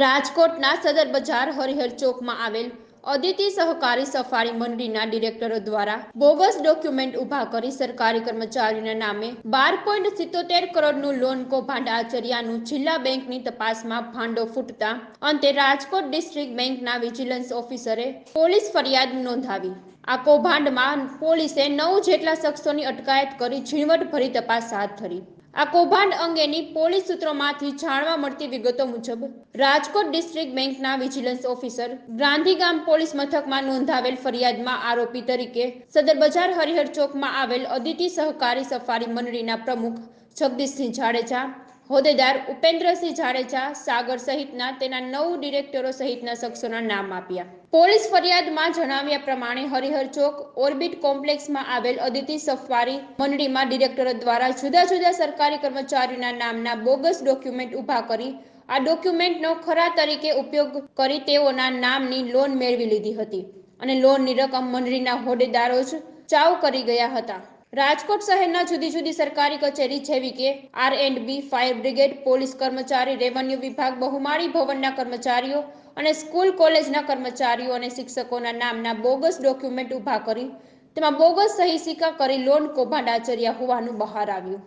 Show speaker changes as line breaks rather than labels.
રાજકોટના સદર બજાર હરિહર ચોકમાં આવેલ અદિતિ સહકારી સફારી મંડળીના ડિરેક્ટરો દ્વારા બોગસ ડોક્યુમેન્ટ ઊભા કરી સરકારી કર્મચારીના નામે બાર પોઈન્ટ સિત્તોતેર કરોડનું લોન કૌભાંડ આચર્યાનું જિલ્લા બેંકની તપાસમાં ભાંડો ફૂટતા અંતે રાજકોટ ડિસ્ટ્રિક્ટ બેંકના વિજિલન્સ ઓફિસરે પોલીસ ફરિયાદ નોંધાવી. આ કૌભાંડમાં પોલીસે નવ જેટલા શખ્સોની અટકાયત કરી ઝીણવટભરી તપાસ હાથ ધરી. આ કૌભાંડ અંગેની પોલીસ સૂત્રોમાંથી જાણવા મળતી વિગતો મુજબ, રાજકોટ ડિસ્ટ્રિક્ટ બેંકના વિજિલન્સ ઓફિસર ગાંધીગામ પોલીસ મથકમાં નોંધાવેલ ફરિયાદમાં આરોપી તરીકે સદર બજાર હરિહર ચોકમાં આવેલ અદિતિ સહકારી સફારી મંડળીના પ્રમુખ જગદીશસિંહ જાડેજા હોદ્દેદાર ઉપેન્દ્રસિંહ જાડેજા સાગર સહિતના તેના નવ ડિરેક્ટરો સહિતના શખ્સોના નામ આપ્યા. પોલીસ ફરિયાદમાં જણાવ્યા પ્રમાણે હરિહર ચોક ઓર્બિટ કોમ્પ્લેક્સમાં આવેલ અદિતિ સફારી મંડળીમાં ડિરેક્ટરો દ્વારા જુદા જુદા સરકારી કર્મચારીઓના નામના બોગસ ડોક્યુમેન્ટ ઊભા કરી, આ ડોક્યુમેન્ટનો ખરા તરીકે ઉપયોગ કરી તેઓના નામની લોન મેળવી લીધી હતી અને લોનની રકમ મંડળીના હોદ્દેદારો જ ચાવ કરી ગયા હતા. રાજકોટ શહેરના જુદી જુદી સરકારી કચેરી જેવી કે R and B, fire brigade, police કર્મચારી, રેવન્યુ વિભાગ, બહુમાળી ભવનના કર્મચારીઓ અને સ્કૂલ કોલેજના કર્મચારીઓ અને શિક્ષકોના નામના બોગસ ડોક્યુમેન્ટ ઊભા કરી, તેમાં બોગસ સહી સિક્કા કરી લોન કૌભાંડ આચર્યા હોવાનું બહાર આવ્યું.